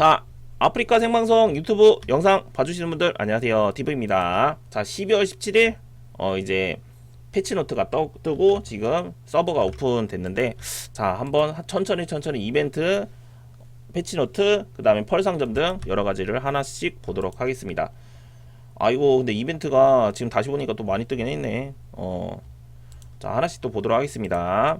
자, 아프리카 생방송 유튜브 영상 봐주시는 분들 안녕하세요. 디브입니다. 자, 12월 17일 어 이제 패치노트가 떠, 뜨고 지금 서버가 오픈됐는데 자, 한번 천천히 천천히 이벤트 패치노트 그 다음에 펄 상점 등 여러 가지를 하나씩 보도록 하겠습니다. 아이고 근데 이벤트가 지금 다시 보니까 또 많이 뜨긴 했네. 어. 자, 하나씩 또 보도록 하겠습니다.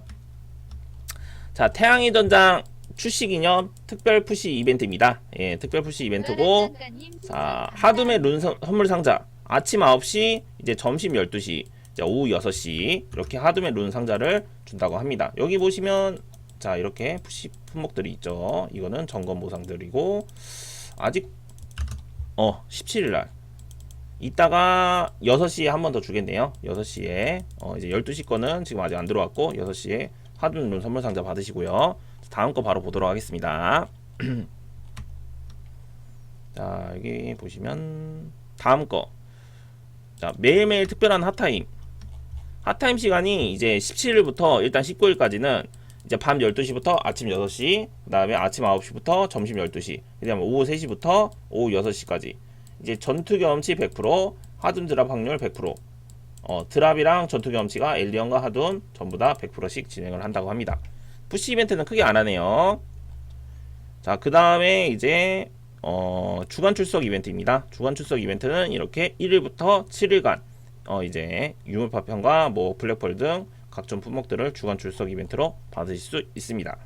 자, 태양의 전장 출시 기념 특별 푸시 이벤트입니다. 예, 특별 푸시 이벤트고 자, 하둠의 룬 선- 선물 상자 아침 9시 이제 점심 12시 이제 오후 6시 이렇게 하둠의 룬 상자를 준다고 합니다. 여기 보시면 자, 이렇게 푸시 품목들이 있죠. 이거는 점검 보상들이고 아직 어, 17일 날 이따가 6시에 한 번 더 주겠네요. 6시에 어, 이제 12시 거는 지금 아직 안 들어왔고 6시에 하둠 룬 선물 상자 받으시고요. 다음 거 바로 보도록 하겠습니다. 자, 여기 보시면 다음 거. 자, 매일매일 특별한 핫타임. 핫타임 시간이 이제 17일부터 일단 19일까지는 이제 밤 12시부터 아침 6시, 그 다음에 아침 9시부터 점심 12시, 그 다음에 오후 3시부터 오후 6시까지. 이제 전투 경험치 100%, 하둠 드랍 확률 100%. 어, 드랍이랑 전투 경험치가 엘리언과 하둠 전부 다 100%씩 진행을 한다고 합니다. 푸시 이벤트는 크게 안 하네요. 자, 그 다음에 이제 어, 주간 출석 이벤트입니다. 주간 출석 이벤트는 이렇게 1일부터 7일간 어, 이제 유물 파편과 뭐 블랙펄 등 각종 품목들을 주간 출석 이벤트로 받으실 수 있습니다.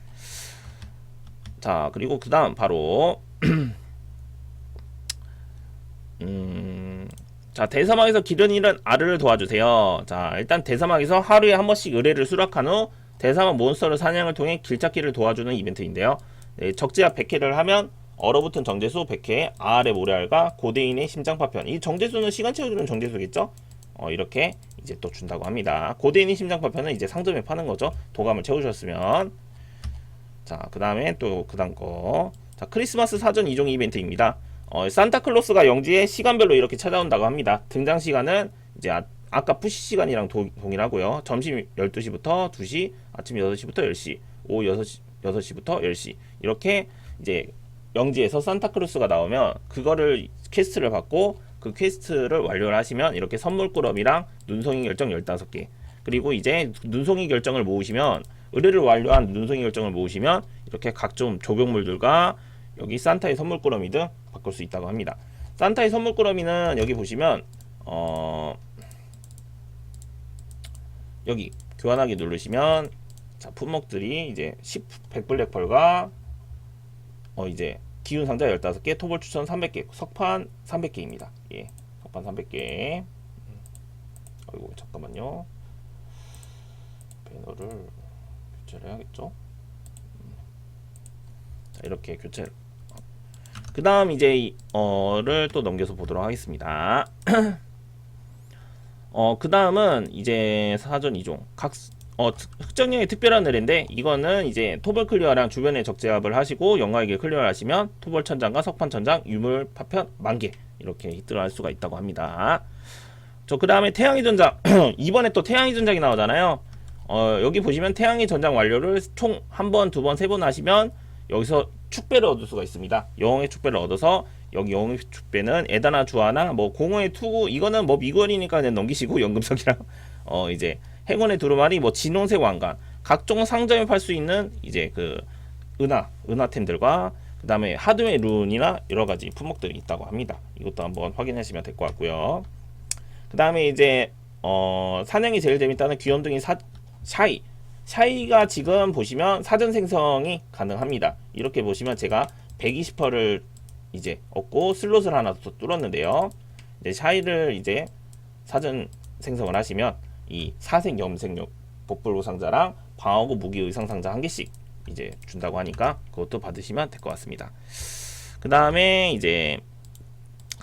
자, 그리고 그 다음 바로 음, 자, 대사막에서 기른 잃은 알을 도와주세요. 자, 일단 대사막에서 하루에 한 번씩 의뢰를 수락한 후 대사막 몬스터를 사냥을 통해 길찾기를 도와주는 이벤트인데요. 네, 적재합 100회를 하면 얼어붙은 정제수 100회, R의 모래알과 고대인의 심장 파편. 이 정제수는 시간 채워주는 정제수겠죠? 어, 이렇게 이제 또 준다고 합니다. 고대인의 심장 파편은 이제 상점에 파는 거죠. 도감을 채우셨으면. 자, 그 다음에 또 그 다음 거. 자, 크리스마스 사전 이종 이벤트입니다. 어, 산타클로스가 영지에 시간별로 이렇게 찾아온다고 합니다. 등장 시간은 이제 아, 아까 푸시 시간이랑 도, 동일하고요. 점심 12시부터 2시, 아침 6시부터 10시, 오후 6시, 6시부터 10시. 이렇게 이제 영지에서 산타클로스가 나오면 그거를 퀘스트를 받고 그 퀘스트를 완료를 하시면 이렇게 선물 꾸러미랑 눈송이 결정 15개. 그리고 이제 눈송이 결정을 모으시면 의뢰를 완료한 눈송이 결정을 모으시면 이렇게 각종 조경물들과 여기 산타의 선물 꾸러미 등 바꿀 수 있다고 합니다. 산타의 선물 꾸러미는 여기 보시면 어 여기 교환하기 누르시면 자 품목들이 이제 10 백블랙펄과 어 이제 기운 상자 15개, 토벌 추천 300개, 석판 300개입니다. 예. 석판 300개. 음. 아이고 잠깐만요. 배너를 교체를 해야겠죠? 음. 자, 이렇게 교체 그 다음 이제 이, 어를 또 넘겨서 보도록 하겠습니다. 어, 그 다음은 이제 사전 이종. 각, 어, 특- 흑정령의 특별한 의뢰인데, 이거는 이제 토벌 클리어랑 주변에 적재합을 하시고, 영광에게 클리어를 하시면, 토벌 천장과 석판 천장, 유물 파편 만개. 이렇게 히트를 할 수가 있다고 합니다. 저, 그 다음에 태양의 전장. 이번에 또 태양의 전장이 나오잖아요. 어, 여기 보시면 태양의 전장 완료를 총 한 번, 두 번, 세 번 하시면, 여기서 축배를 얻을 수가 있습니다. 영웅의 축배를 얻어서 여기 영웅의 축배는 에다나 주아나 뭐 공허의 투구 이거는 뭐 미관이니까 그냥 넘기시고 연금석이랑 어 이제 행운의 두루마리 뭐 진홍색 왕관 각종 상점에 팔 수 있는 이제 그 은하 은하템들과 그 다음에 하드웨어 룬이나 여러 가지 품목들이 있다고 합니다. 이것도 한번 확인하시면 될 것 같고요. 그 다음에 이제 어 사냥이 제일 재밌다는 귀염둥이 사 샤이 샤이가 지금 보시면 사전 생성이 가능합니다. 이렇게 보시면 제가 120%를 이제 얻고 슬롯을 하나 더 뚫었는데요. 이제 샤이를 이제 사전 생성을 하시면 이 사색 염색력 복불로 상자랑 방어구 무기 의상 상자 한 개씩 이제 준다고 하니까 그것도 받으시면 될 것 같습니다. 그 다음에 이제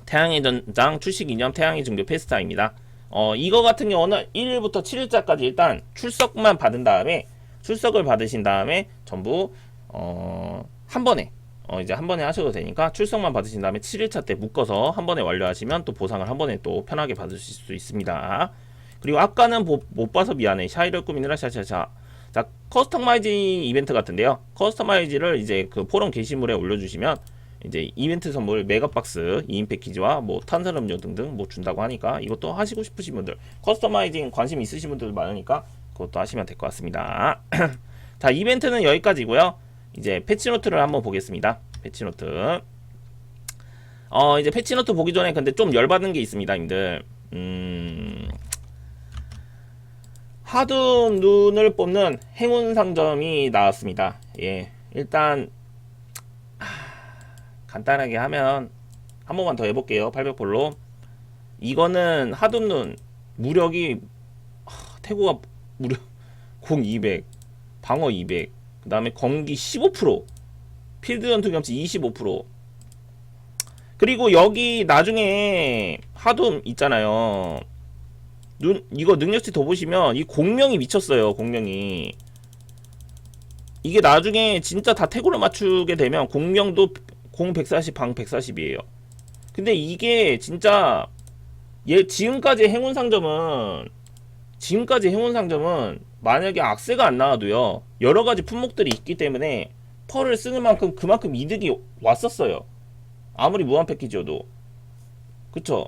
태양의 전장 출시 기념 태양의 증조 페스타입니다. 어, 이거 같은 경우는 1일부터 7일자까지 일단 출석만 받은 다음에 출석을 받으신 다음에 전부 어, 한 번에 어, 이제 한 번에 하셔도 되니까 출석만 받으신 다음에 7일차 때 묶어서 한 번에 완료하시면 또 보상을 한 번에 또 편하게 받으실 수 있습니다. 그리고 아까는 보- 못 봐서 미안해. 샤이를 꾸미느라 샤샤샤. 자, 커스터마이즈 이벤트 같은데요. 커스터마이즈를 이제 그 포럼 게시물에 올려주시면 이제 이벤트 선물 메가박스 2인 패키지와 뭐 탄산음료 등등 뭐 준다고 하니까 이것도 하시고 싶으신 분들 커스터마이징 관심 있으신 분들 많으니까 그것도 하시면 될 것 같습니다. 자 이벤트는 여기까지고요. 이제 패치노트를 한번 보겠습니다. 패치노트. 어 이제 패치노트 보기 전에 근데 좀 열받은 게 있습니다, 님들. 음. 하둠 눈을 뽑는 행운 상점이 나왔습니다. 예. 일단 하, 간단하게 하면 한 번만 더 해볼게요. 800볼로. 이거는 하둠 눈 무력이 하, 태고가 무력 공 200, 방어 200, 그 다음에 검기 15%, 필드 전투 경치 25%. 그리고 여기 나중에 하둠 있잖아요. 눈 이거 능력치 더 보시면 이 공명이 미쳤어요. 공명이 이게 나중에 진짜 다 태고를 맞추게 되면 공명도 공 140, 방 140이에요. 근데 이게 진짜 얘 지금까지 행운 상점은 지금까지 행운 상점은 만약에 악세가 안 나와도요 여러 가지 품목들이 있기 때문에 펄을 쓰는 만큼 그만큼 이득이 왔었어요. 아무리 무한 패키지여도 그쵸?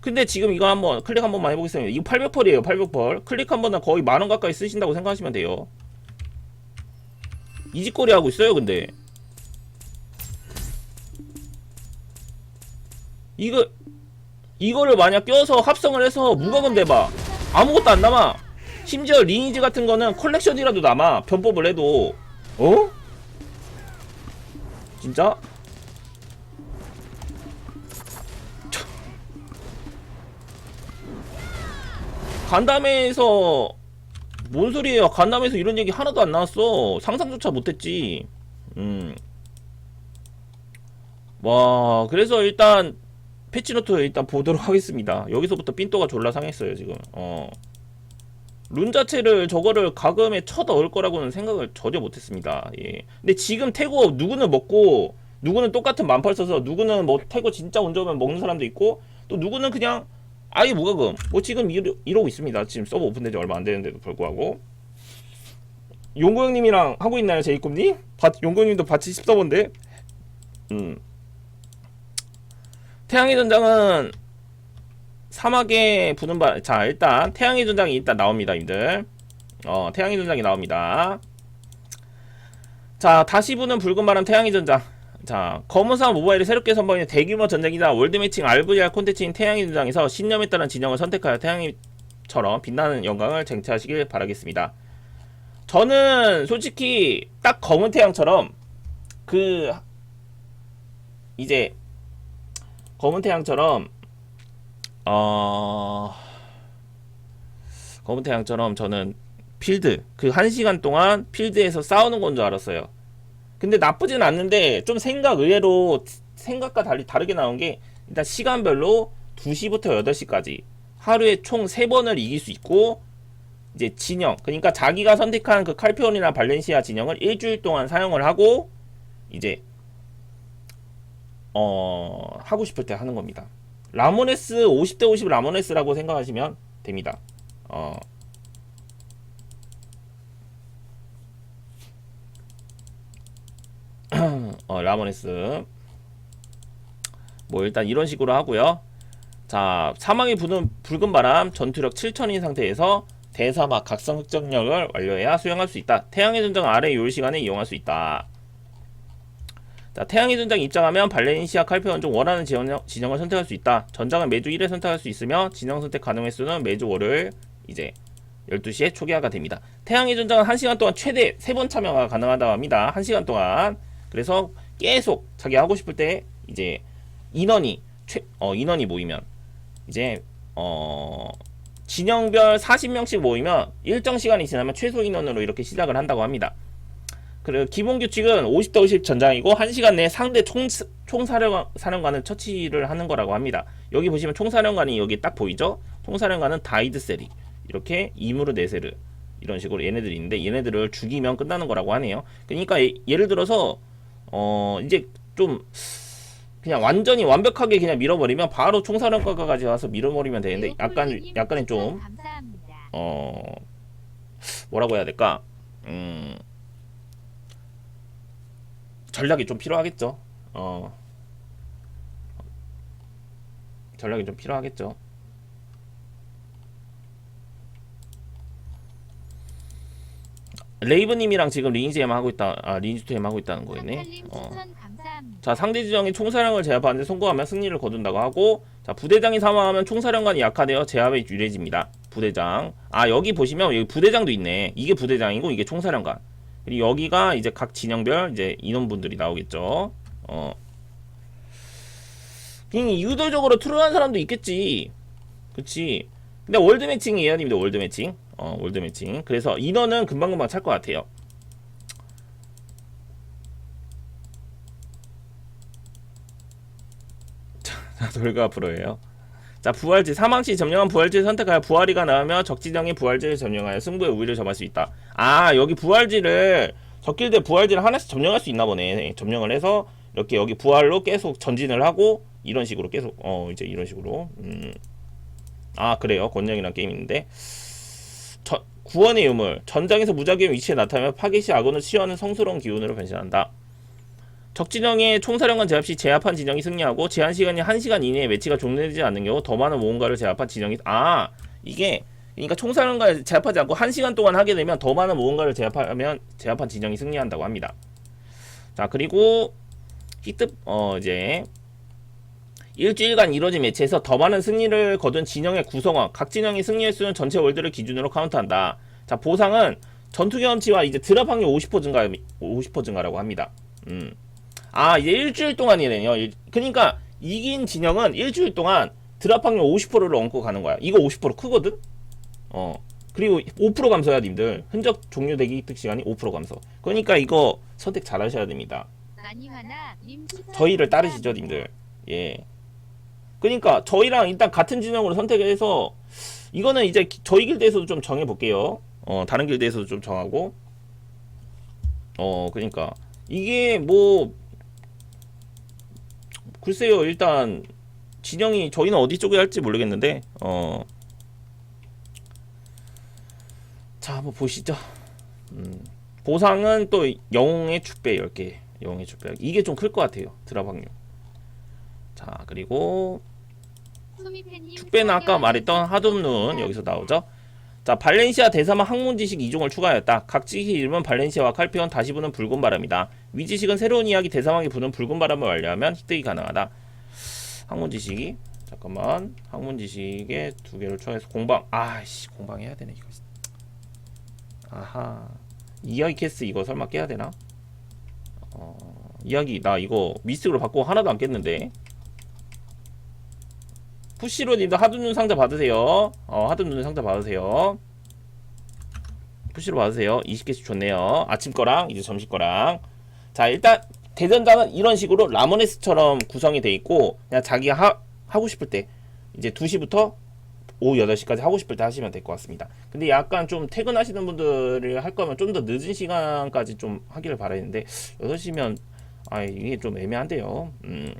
근데 지금 이거 한번 클릭 한 번만 해보겠습니다. 이거 800펄이에요, 800펄. 클릭 한 번은 거의 만원 가까이 쓰신다고 생각하시면 돼요. 이직거리 하고 있어요, 근데. 이거, 이거를 만약 껴서 합성을 해서 무과금 대봐. 아무것도 안 남아. 심지어 리니지 같은 거는 컬렉션이라도 남아. 변법을 해도. 어? 진짜? 간담회에서 뭔 소리예요? 간담회에서 이런 얘기 하나도 안 나왔어. 상상조차 못했지. 음. 와, 그래서 일단 패치노트 일단 보도록 하겠습니다. 여기서부터 삔또가 졸라 상했어요 지금. 어. 룬 자체를 저거를 가금에 쳐 넣을 거라고는 생각을 전혀 못했습니다. 예. 근데 지금 태고 누구는 먹고 누구는 똑같은 만팔 써서 누구는 뭐 태고 진짜 운 좋으면 먹는 사람도 있고 또 누구는 그냥 아예 무과금 뭐 지금 이러, 이러고 있습니다 지금 서버 오픈된 지 얼마 안 되는데도 불구하고 용구 형님이랑 하고 있나요 제이콥님? 용구 형님도 바치 10서버인데 음 태양의 전장은 사막에 부는 바, 자 일단 태양의 전장이 일단 나옵니다 님들. 어 태양의 전장이 나옵니다. 자 다시 부는 붉은 바람 태양의 전장. 자, 검은사 모바일이 새롭게 선보이는 대규모 전쟁이자 월드매칭 RVR 콘텐츠인 태양의 전장에서 신념에 따른 진영을 선택하여 태양이처럼 빛나는 영광을 쟁취하시길 바라겠습니다. 저는 솔직히 딱 검은 태양처럼 그 이제 검은 태양처럼 어 검은 태양처럼 저는 필드 그 한 시간 동안 필드에서 싸우는 건 줄 알았어요. 근데 나쁘진 않는데 좀 생각 의외로 생각과 달리 다르게 나온 게 일단 시간별로 2시부터 8시까지 하루에 총 3번을 이길 수 있고 이제 진영 그러니까 자기가 선택한 그 칼피온이나 발렌시아 진영을 일주일 동안 사용을 하고 이제 어 하고 싶을 때 하는 겁니다. 라모네스 50대 50 라모네스라고 생각하시면 됩니다. 어. 어, 라모네스. 뭐 일단 이런 식으로 하고요. 자 사망이 부는 붉은 바람 전투력 7천인 상태에서 대사막 각성 흑정력을 완료해야 수행할 수 있다. 태양의 전장 아래 요일 시간에 이용할 수 있다 자 태양의 전장 입장하면 발렌시아 칼페온 중 원하는 지정, 진영을 선택할 수 있다. 전장은 매주 1회 선택할 수 있으며 진영 선택 가능 횟수는 매주 월요일 이제 12시에 초기화가 됩니다. 태양의 전장은 1시간 동안 최대 3번 참여가 가능하다고 합니다. 1시간 동안. 그래서 계속 자기 하고 싶을 때 이제 인원이 최, 어, 인원이 모이면 이제 어 진영별 40명씩 모이면 일정 시간이 지나면 최소 인원으로 이렇게 시작을 한다고 합니다. 그리고 기본 규칙은 50대 50 전장이고 1시간 내에 상대 총, 총사령관, 사령관을 처치를 하는 거라고 합니다. 여기 보시면 총사령관이 여기 딱 보이죠? 총사령관은 다이드 세리 이렇게 이무르 네세르 이런 식으로 얘네들이 있는데 얘네들을 죽이면 끝나는 거라고 하네요. 그러니까 예, 예를 들어서 어 이제 좀 그냥 완전히 완벽하게 그냥 밀어버리면 바로 총사령관까지 와서 밀어버리면 되는데 약간 약간의 좀 어 뭐라고 해야 될까 음 전략이 좀 필요하겠죠. 어. 전략이 좀 필요하겠죠. 레이브님이랑 지금 리니지엠 하고 있다, 아 리니지엠 하고 있다는. 삼팔님 어. 자 상대 지정이 총사령을 제압하는데 성공하면 승리를 거둔다고 하고 자 부대장이 사망하면 총사령관이 약화되어 제압에 유리해집니다. 부대장. 아 여기 보시면 여기 부대장도 있네. 이게 부대장이고 이게 총사령관 그리고 여기가 이제 각 진영별 이제 인원분들이 나오겠죠. 어. 유도적으로 트롤한 사람도 있겠지. 그치? 근데 월드 매칭이에요 님들 월드 매칭. 어 월드 매칭. 그래서 인원은 금방금방 찰 것 같아요. 자, 돌가 프로예요. 자, 부활지 사망시 점령한 부활지를 선택하여 부활이가 나오면 적지정의 부활지를 점령하여 승부의 우위를 점할 수 있다. 아, 여기 부활지를 적길대 부활지를 하나씩 점령할 수 있나 보네. 네, 점령을 해서 이렇게 여기 부활로 계속 전진을 하고 이런 식으로 계속 어 이제 이런 식으로 음. 아 그래요 권영이란 게임 있는데 저, 구원의 유물 전장에서 무작위 위치에 나타나면 파괴 시 아군을 치유하는 성스러운 기운으로 변신한다. 적진영의 총사령관 제압 시 제압한 진영이 승리하고 제한 시간이 1시간 이내에 매치가 종료되지 않는 경우 더 많은 모험가를 제압한 진영이 아 이게 그러니까 총사령관 제압하지 않고 1시간 동안 하게 되면 더 많은 모험가를 제압하면 제압한 진영이 승리한다고 합니다. 자 그리고 히트 어 이제 일주일간 이뤄진 매치에서 더 많은 승리를 거둔 진영의 구성원 각 진영이 승리할 수 있는 전체 월드를 기준으로 카운트한다. 자 보상은 전투 경험치와 이제 드랍 확률 50% 증가 50% 증가라고 합니다. 음. 아 이제 일주일 동안이네요. 일- 그러니까 이긴 진영은 일주일 동안 드랍 확률 50%를 얹고 가는 거야. 이거 50% 크거든. 어 그리고 5% 감소야 님들 흔적 종료되기 획득 시간이 5% 감소. 그러니까 이거 선택 잘 하셔야 됩니다. 저희를. 따르시죠 님들. 예. 그러니까 저희랑 일단 같은 진영으로 선택을 해서 이거는 이제 기- 저희 길드에서도 좀 정해 볼게요. 어 다른 길드에서도 좀 정하고. 어 그러니까 이게 뭐 글쎄요 일단 진영이 저희는 어디 쪽에 할지 모르겠는데 어. 자 한번 보시죠. 음. 보상은 또 영웅의 축배 10개 영웅의 축배 이게 좀 클 것 같아요 드랍 확률 자 그리고 축배는 아까 말했던 연속 하둠눈. 여기서 나오죠. 자 발렌시아 대사마 학문 지식 2종을 추가하였다. 각 지식 이름은 발렌시아와 칼피온 다시 부는 붉은 바람이다. 위 지식은 새로운 이야기 대사막이 부는 붉은 바람을 완료하면 획득이 가능하다. 학문 지식이 잠깐만. 학문 지식에 두 개를 추가해서 공방. 아씨 공방해야 되네 이거 아하. 이야기 캐스 이거 설마 깨야 되나? 어, 이야기 나 이거 미스틱으로 바꾸고 하나도 안 깼는데. 푸시로 님도 하드눈 상자 받으세요. 어 하드눈 상자 받으세요. 푸시로 받으세요. 20개씩 좋네요. 아침 거랑 이제 점심 거랑. 자 일단 대전장은 이런 식으로 라모네스처럼 구성이 돼 있고 그냥 자기가 하, 하고 싶을 때 이제 2시부터 오후 8시까지 하고 싶을 때 하시면 될 것 같습니다. 근데 약간 좀 퇴근하시는 분들이 할 거면 좀 더 늦은 시간까지 좀 하기를 바라는데 6시면 아 이게 좀 애매한데요. 음.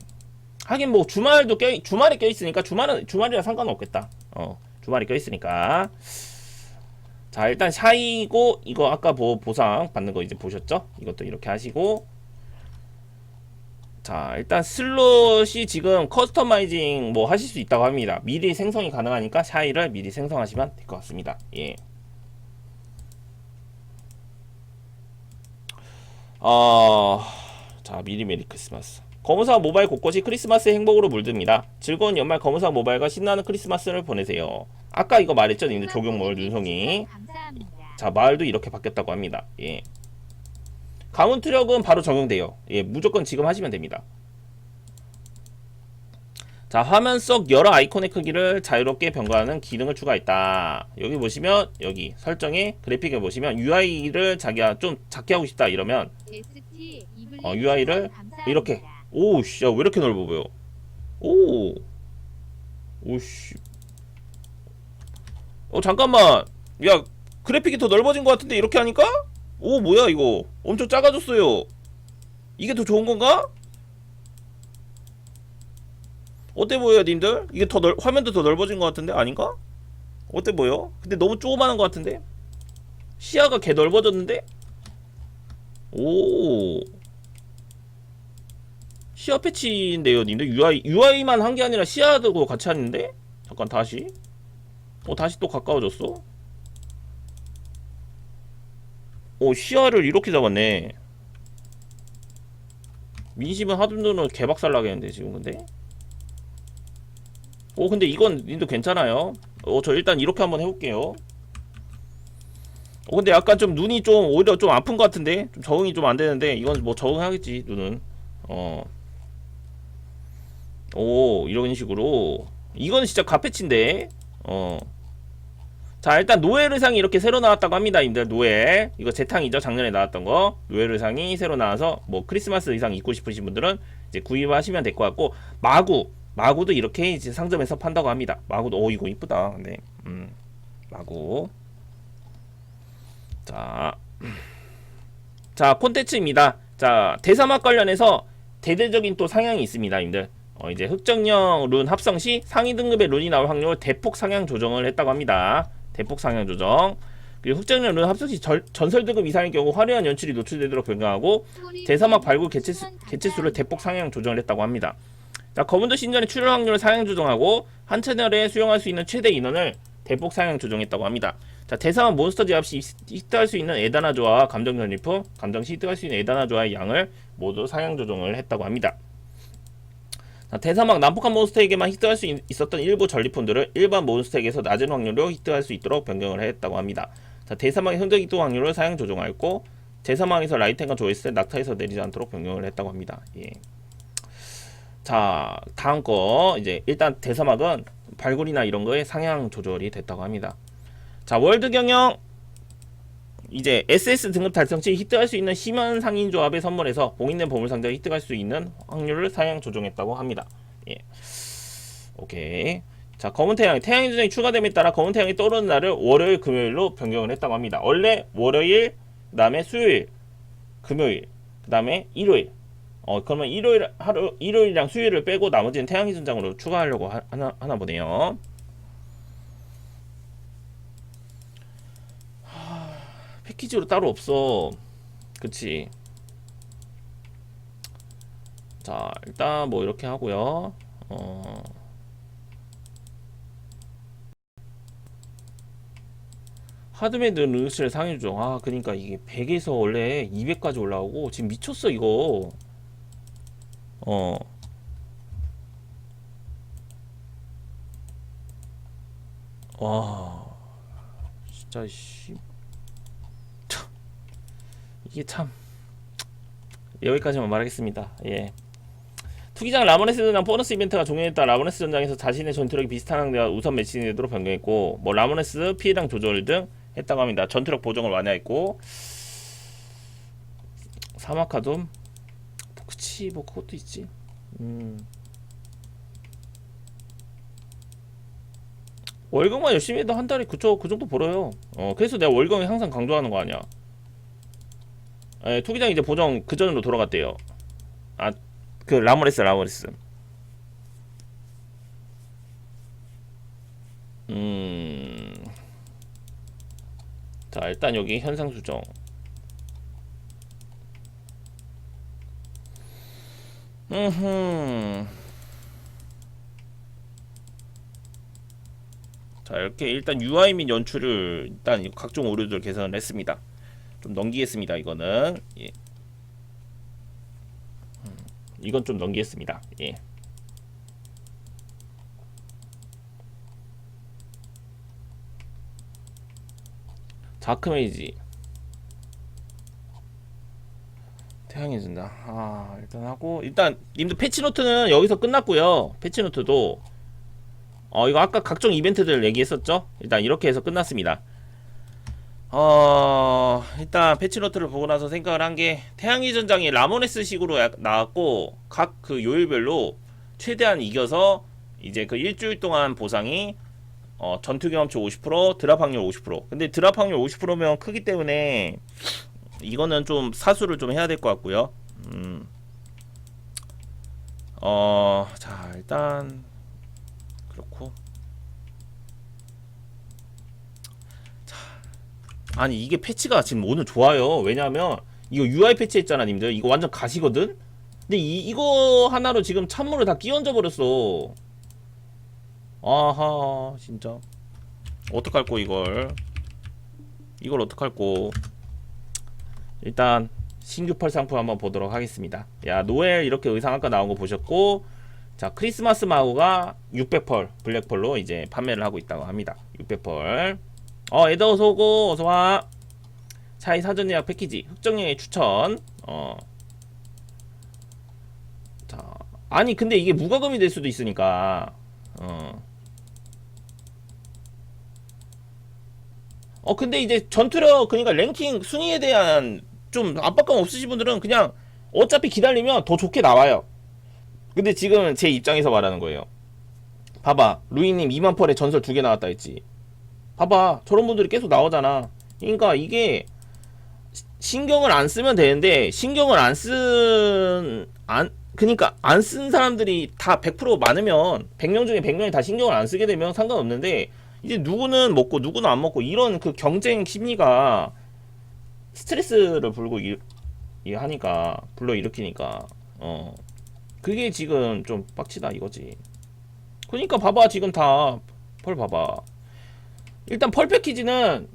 하긴 뭐 주말도 껴 주말에 껴 있으니까 주말은 주말이라 상관없겠다. 어. 주말에 껴 있으니까. 자, 일단 샤이고 이거 아까 뭐 보상 받는 거 이제 보셨죠? 이것도 이렇게 하시고 자 일단 슬롯이 지금 커스터마이징 뭐 하실 수 있다고 합니다 미리 생성이 가능하니까 샤이를 미리 생성하시면 될 것 같습니다 예. 어... 자 미리 메리 크리스마스 검은사 모바일 곳곳이 크리스마스의 행복으로 물듭니다 즐거운 연말 검은사 모바일과 신나는 크리스마스를 보내세요 아까 이거 말했죠 님들 조경몰 눈송이 감사합니다. 자 마을도 이렇게 바뀌었다고 합니다. 예. 가문 트력은 바로 적용돼요. 예, 무조건 지금 하시면 됩니다. 자 화면 속 여러 아이콘의 크기를 자유롭게 변경하는 기능을 추가했다. 여기 보시면 여기 설정에 그래픽에 보시면 UI를 자기가 좀 작게 하고 싶다 이러면 어, UI를. 이렇게. 오우씨 야 왜 이렇게 넓어 보여? 오 오씨 어 잠깐만 야 그래픽이 더 넓어진 것 같은데 이렇게 하니까? 오 뭐야 이거 엄청 작아졌어요 이게 더 좋은 건가? 어때 보여요 님들? 이게 더 넓, 화면도 더 넓어진 것 같은데 아닌가? 어때 보여? 근데 너무 조그마한 것 같은데? 시야가 개 넓어졌는데? 오 시야 패치인데요, 님들 UI UI만 한 게 아니라 시야도 같이 하는데 잠깐 다시 어 다시 또 가까워졌어? 오 시야를 이렇게 잡았네. 민심은 하드는 개박살 나겠는데 지금 근데. 오 근데 이건 님도 괜찮아요. 어 저 일단 이렇게 한번 해볼게요. 어 근데 약간 좀 눈이 좀 오히려 좀 아픈 것 같은데 좀 적응이 좀 안 되는데 이건 뭐 적응하겠지 눈은 어. 오 이런 식으로 이건 진짜 가패치인데 어. 자 일단 노엘 의상이 이렇게 새로 나왔다고 합니다 님들. 노엘 이거 재탕이죠? 작년에 나왔던 거. 노엘 의상이 새로 나와서 뭐 크리스마스 의상 입고 싶으신 분들은 이제 구입하시면 될 것 같고 마구. 마구도 이렇게 이제 상점에서 판다고 합니다. 마구도 오 이거 이쁘다. 근데 음. 마구. 자, 자 콘텐츠입니다. 자 대사막 관련해서 대대적인 또 상향이 있습니다, 님들. 어, 이제 흑정령 룬 합성 시 상위 등급의 룬이 나올 확률을 대폭 상향 조정을 했다고 합니다. 대폭 상향 조정. 그리고 흑정령 룬 합성 시 절- 전설 등급 이상의 경우 화려한 연출이 노출되도록 변경하고 대사막 발굴 개체, 수, 개체 수를 대폭 상향 조정을 했다고 합니다. 자, 검은도 신전의 출혈 확률을 상향 조정하고 한 채널에 수용할 수 있는 최대 인원을 대폭 상향 조정했다고 합니다. 자, 대사막 몬스터 제압 시 히트할 수 있는 에다나 조와 감정 전리품, 감정 시 히트할 수 있는 에다나 조의 양을 모두 상향 조정을 했다고 합니다. 자, 대사막 난폭한 몬스터에게만 히트할 수 있, 있었던 일부 전리품들을 일반 몬스터에게서 낮은 확률로 히트할 수 있도록 변경을 했다고 합니다. 자, 대사막의 흔적 히트 확률을 상향 조정하였고 대사막에서 라이텐과 조이스 낙타에서 내리지 않도록 변경을 했다고 합니다. 예. 자, 다음 거 이제 일단 대사막은 발굴이나 이런 거에 상향 조절이 됐다고 합니다. 자, 월드 경영 이제 SS 등급 달성 시 히트할 수 있는 심한 상인 조합의 선물에서 봉인된 보물 상자가 히트할 수 있는 확률을 상향 조정했다고 합니다. 예. 오케이. 자, 검은 태양, 태양의 조정이 추가됨에 따라 검은 태양이 떠오르는 날을 월요일, 금요일로 변경을 했다고 합니다. 원래 월요일, 그 다음에 수요일, 금요일, 그 다음에 일요일. 어, 그러면 일요일 하루 일요일이랑 수요일을 빼고 나머지는 태양의 전장으로 추가하려고 하, 하나 하나 보네요. 패키지로 따로 없어. 그치. 자, 일단 뭐 이렇게 하고요. 어. 하드메드 르실 상위 조정. 아, 그니까 이게 100에서 원래 200까지 올라오고 지금 미쳤어 이거. 어. 와. 진짜 씨. 참. 이게 참 여기까지만 말하겠습니다. 예. 투기장 라모네스 전장 보너스 이벤트가 종료했다. 라모네스 전장에서 자신의 전투력이 비슷한 상대와 우선 매치되도록 변경했고, 뭐 라모네스 피해량 조절 등 했다고 합니다. 전투력 보정을 완화했고, 사막카돔, 그치 뭐 그것도 있지. 음. 월경만 열심히 해도 한 달에 그쪽 그 정도 벌어요. 어 그래서 내가 월경이 항상 강조하는 거 아니야. 예, 투기장 이제 보정 그 전으로 돌아갔대요. 아, 그 라모레스 라모레스. 음. 자, 일단 여기 현상 수정. 음. 자, 이렇게 일단 UI 및 연출을 일단 각종 오류들 개선을 했습니다. 좀 넘기겠습니다. 이거는 예. 음, 이건 좀 넘기겠습니다. 예. 자크메이지 태양의 전장 아 일단 하고 일단 님들 패치노트는 여기서 끝났고요 패치노트도 어 이거 아까 각종 이벤트들 얘기했었죠 일단 이렇게 해서 끝났습니다 어 일단 패치노트를 보고 나서 생각을 한 게 태양의 전장이 라모네스식으로 약- 나왔고 각 그 요일별로 최대한 이겨서 이제 그 일주일 동안 보상이 어 전투 경험치 50% 드랍 확률 50% 근데 드랍 확률 50%면 크기 때문에 이거는 좀 사수를 좀 해야 될 것 같고요 음. 어 자 일단 그렇고 아니 이게 패치가 지금 오늘 좋아요 왜냐면 이거 UI 패치 했잖아 님들 이거 완전 가시거든 근데 이, 이거 하나로 지금 찬물을 다 끼얹어 버렸어. 아하, 진짜. 어떡할 거, 이걸. 이걸 어떡할 거. 일단, 신규 펄 상품 한번 보도록 하겠습니다. 야, 노엘 이렇게 의상 아까 나온 거 보셨고, 자, 크리스마스 마우가 600펄, 블랙펄로 이제 판매를 하고 있다고 합니다. 600펄. 어, 에더 어서 오고, 어서 와. 차이 사전 예약 패키지, 흑정령의 추천. 어. 자, 아니, 근데 이게 무과금이 될 수도 있으니까. 어. 어, 근데 이제 전투력, 그러니까 랭킹 순위에 대한 좀 압박감 없으신 분들은 그냥 어차피 기다리면 더 좋게 나와요. 근데 지금 제 입장에서 말하는 거예요. 봐봐. 루이님 2만 펄에 전설 두 개 나왔다 했지. 봐봐. 저런 분들이 계속 나오잖아. 그러니까 이게 시- 신경을 안 쓰면 되는데 신경을 안 쓴, 안, 그니까 안 쓴 사람들이 다 100% 많으면 100명 중에 100명이 다 신경을 안 쓰게 되면 상관없는데 이제 누구는 먹고 누구는 안 먹고 이런 그 경쟁 심리가 스트레스를 불고 일, 이 하니까 불러 일으키니까 어 그게 지금 좀 빡치다 이거지. 그러니까 봐봐 지금 다 펄 봐봐. 일단 펄 패키지는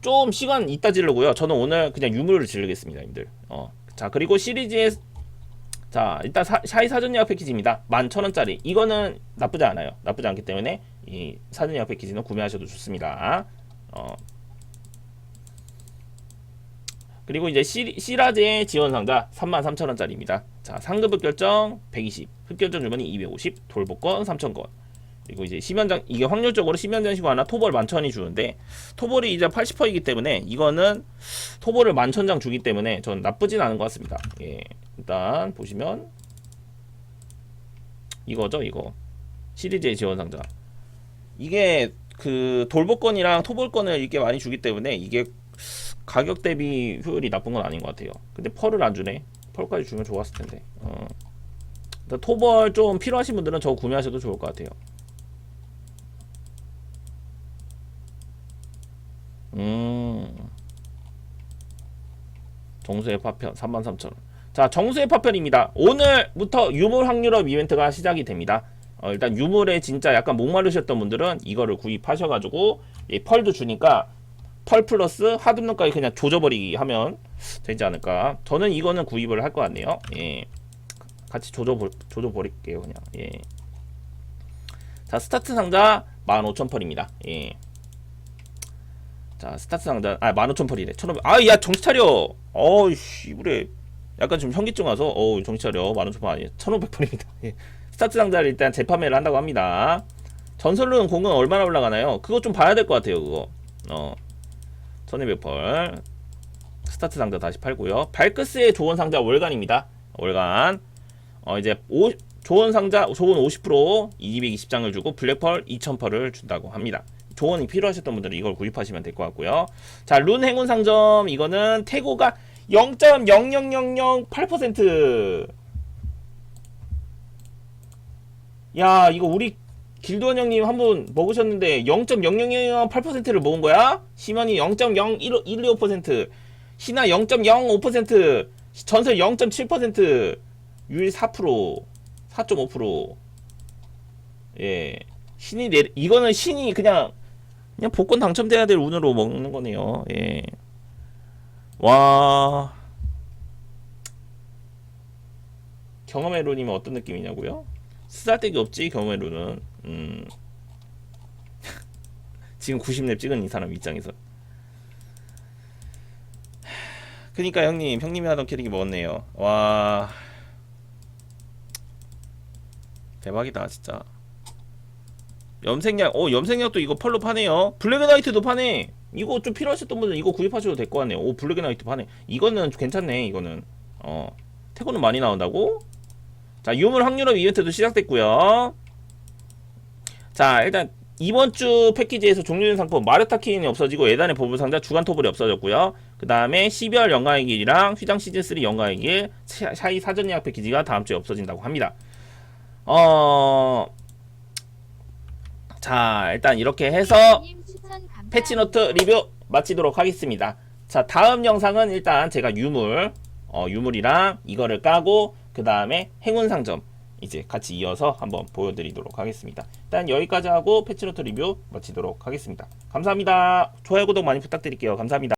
좀 시간 이따 지르고요. 저는 오늘 그냥 유물을 지르겠습니다, 님들. 어. 자, 그리고 시리즈에 자, 일단 사, 샤이 사전 예약 패키지입니다. 11,000원짜리. 이거는 나쁘지 않아요. 나쁘지 않기 때문에 이 사전 예약 패키지는 구매하셔도 좋습니다. 어. 그리고 이제 시, 시라제 지원 상자 33,000원짜리입니다. 자, 상급 흑결정 120, 흑결정 주머니 250, 돌복권 3,000건. 그리고 이제 심연장 이게 확률적으로 심연장시고 하나 토벌 만천이 주는데 토벌이 이제 80%이기 때문에 이거는 토벌을 만천장 주기 때문에 전 나쁘진 않은 것 같습니다. 예. 일단 보시면 이거죠, 이거. 시리즈의 지원 상자. 이게 그 돌복권이랑 토벌권을 이렇게 많이 주기 때문에 이게 가격 대비 효율이 나쁜 건 아닌 것 같아요. 근데 펄을 안 주네. 펄까지 주면 좋았을 텐데. 어. 토벌 좀 필요하신 분들은 저거 구매하셔도 좋을 것 같아요. 정수의 파편 33,000원. 자, 정수의 파편입니다. 오늘부터 유물 확률업 이벤트가 시작이 됩니다. 어, 일단 유물에 진짜 약간 목마르셨던 분들은 이거를 구입하셔가지고 이 펄도 주니까 펄 플러스 하드문까지 그냥 조져버리기 하면 되지 않을까. 저는 이거는 구입을 할 것 같네요. 예. 같이 조져 조져버릴게요, 그냥. 예. 자, 스타트 상자 15,000펄입니다. 예. 자, 스타트 상자, 아, 15,000펄이래. 1,500. 아, 야, 정신 차려! 어이씨, 그래. 약간 좀 현기증 와서, 어우, 정신 차려. 15,000펄 아니에요. 1,500펄입니다. 예. 스타트 상자를 일단 재판매를 한다고 합니다. 전설로는 공은 얼마나 올라가나요? 그거 좀 봐야 될 것 같아요, 그거. 어. 1200펄. 스타트 상자 다시 팔고요. 발크스의 조언 상자 월간입니다. 월간. 어, 이제 오, 조언 상자, 조언 50% 220장을 주고 블랙펄 2000펄을 준다고 합니다. 조언이 필요하셨던 분들은 이걸 구입하시면 될 것 같고요. 자, 룬 행운 상점 이거는 태고가 0.00008% 야, 이거 우리 길도원 형님 한 번 먹으셨는데 0.00008%를 먹은 거야? 시면이 0.0115%, 신화 0.05%, 전설 0.7%, 유일 4%, 4.5%. 예. 신이 내 이거는 신이 그냥 그냥 복권 당첨돼야 될 운으로 먹는 거네요. 예. 와. 경험의 룬이면 어떤 느낌이냐고요? 쓰잘데기 없지 경험의 룬은. 음. 지금 90렙 찍은 이 사람 입장에서. 그니까 형님, 형님이 하던 캐릭이 먹었네요. 와. 대박이다, 진짜. 염색약, 어, 염색약도 이거 펄로 파네요. 블랙앤화이트도 파네. 이거 좀 필요하셨던 분들 이거 구입하셔도 될 것 같네요. 오, 블랙앤화이트 파네. 이거는 괜찮네, 이거는. 어. 태고는 많이 나온다고? 자, 유물 확률업 이벤트도 시작됐고요. 자, 일단 이번 주 패키지에서 종료된 상품 마르타 키인이 없어지고 예단의 보물 상자 주간 토벌이 없어졌고요. 그 다음에 12월 연가의 길이랑 휘장 시즌 3 연가의 길 샤- 샤이 사전 예약 패키지가 다음 주에 없어진다고 합니다. 어, 자, 일단 이렇게 해서. 패치노트 리뷰 마치도록 하겠습니다. 자, 다음 영상은 일단 제가 유물, 어, 유물이랑 이거를 까고 그 다음에 행운 상점 이제 같이 이어서 한번 보여드리도록 하겠습니다. 일단 여기까지 하고 패치노트 리뷰 마치도록 하겠습니다. 감사합니다. 좋아요 구독 많이 부탁드릴게요. 감사합니다.